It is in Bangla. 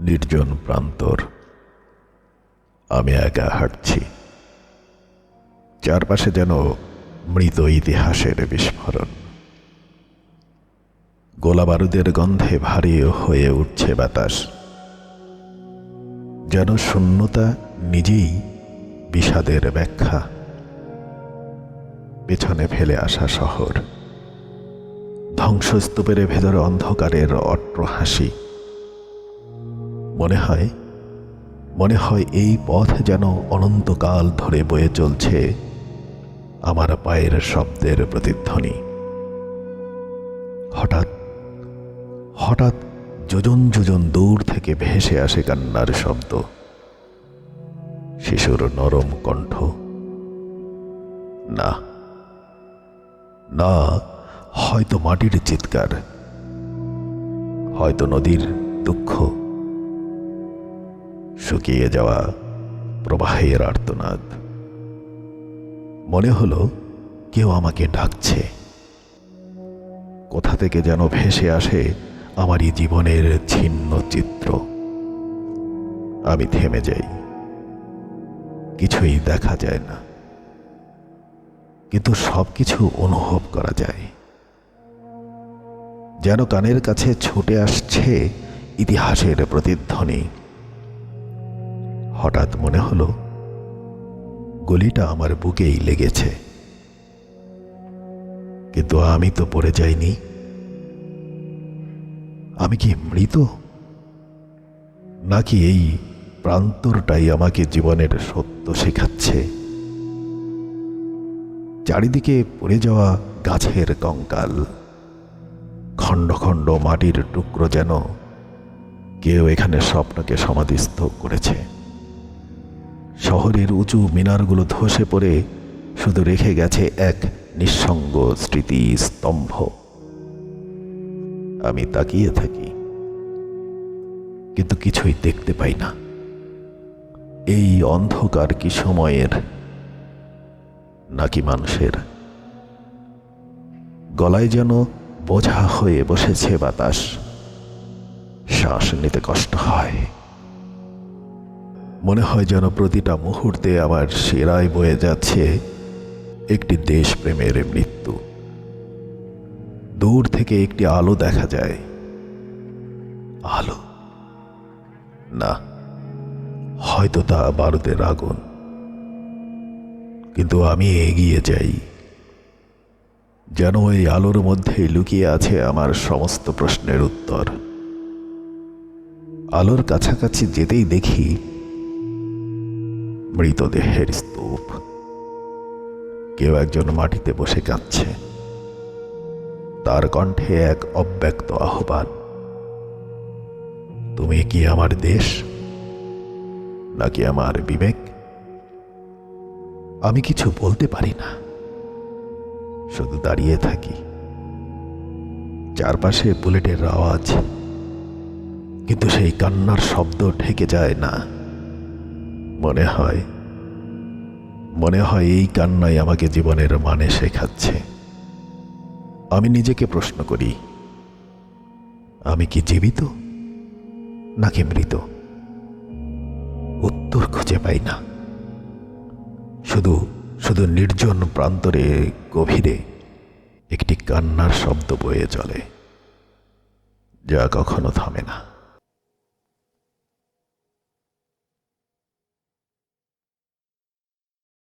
নির্জন প্রান্তর। আমি একা হাঁটছি। চারপাশে যেন মৃত ইতিহাসের বিস্ফোরণ। গোলা বারুদের গন্ধে ভারী হয়ে উঠছে বাতাস। যেন শূন্যতা নিজেই বিষাদের ব্যাখ্যা। পেছনে ফেলে আসা শহর। ধ্বংসস্তূপের ভেতরে অন্ধকারের অট্র হাসি মনে হয় মনে হয় এই পথ যেন অনন্তকাল ধরে বয়ে চলছে আমার পায়ের শব্দের প্রতিধ্বনি। হঠাৎ হঠাৎ যোজন যোজন দূর থেকে ভেসে আসে কান্নার শব্দ। শিশুর নরম কণ্ঠ, না না, হয়তো মাটির চিৎকার, হয়তো নদীর দুঃখ শুকিয়ে যাওয়া প্রবাহের আর্তনাদ। মনে হলো কেউ আমাকে ডাকছে। কোথা থেকে যেন ভেসে আসে আমারই জীবনের ছিন্ন চিত্র। আমি থেমে যাই। কিছুই দেখা যায় না। কিন্তু সব কিছু অনুভব করা যায়। যেন কানের কাছে ছুটে আসছে ইতিহাসের প্রতিধ্বনি। হঠাৎ মনে হলো, গলিটা আমার বুকেই লেগেছে। কিন্তু আমি তো পড়ে যাইনি। আমি কি মৃত? নাকি এই প্রান্তরটাই আমাকে জীবনের সত্য শেখাচ্ছে? চারিদিকে পড়ে যাওয়া গাছের কঙ্কাল, খণ্ড খণ্ড মাটির টুকরো যেন কেউ এখানে স্বপ্নকে সমাধিস্থ করেছে। শহরের উঁচু মিনারগুলো ধসে পড়ে শুধু রেখে গেছে এক নিঃসঙ্গ স্মৃতি স্তম্ভ আমি তাকিয়ে থাকি, কিন্তু কিছুই দেখতে পাই না। এই অন্ধকার কি সময়ের, নাকি মানুষের? গলায় যেন বোঝা হয়ে বসেছে বাতাস, শ্বাস নিতে কষ্ট হয়। মনে হয় যেন প্রতিটা মুহূর্তে আমার সেরায় বয়ে যাচ্ছে একটি দেশপ্রেমের মৃত্যু। দূর থেকে একটি আলো দেখা যায়। আলো? না। হয়তো তা বারুদের আগুন। কিন্তু আমি এগিয়ে যাই। যেন ওই আলোর মধ্যে লুকিয়ে আছে আমার সমস্ত প্রশ্নের উত্তর। আলোর কাছাকাছি যেতেই দেখি মৃতদেহের স্তূপ। কেউ একজন মাটিতে বসে কাঁদছে। তার কণ্ঠে এক অব্যক্ত আহ্বান, তুমি কি আমার দেশ? নাকি আমার বিবেক? আমি কিছু বলতে পারি না। শুধু দাঁড়িয়ে থাকি। চারপাশে বুলেটের আওয়াজ, কিন্তু সেই কান্নার শব্দ ঢেকে যায় না। মনে হয় মনে হয় এই কান্নাই আমাকে জীবনের মানে শেখাচ্ছে। আমি নিজেকে প্রশ্ন করি, আমি কি জীবিত নাকি মৃত? উত্তর খুঁজে পাই না। শুধু শুধু নির্জন প্রান্তরে গভীরে একটি কান্নার শব্দ বয়ে চলে, যা কখনো থামে না।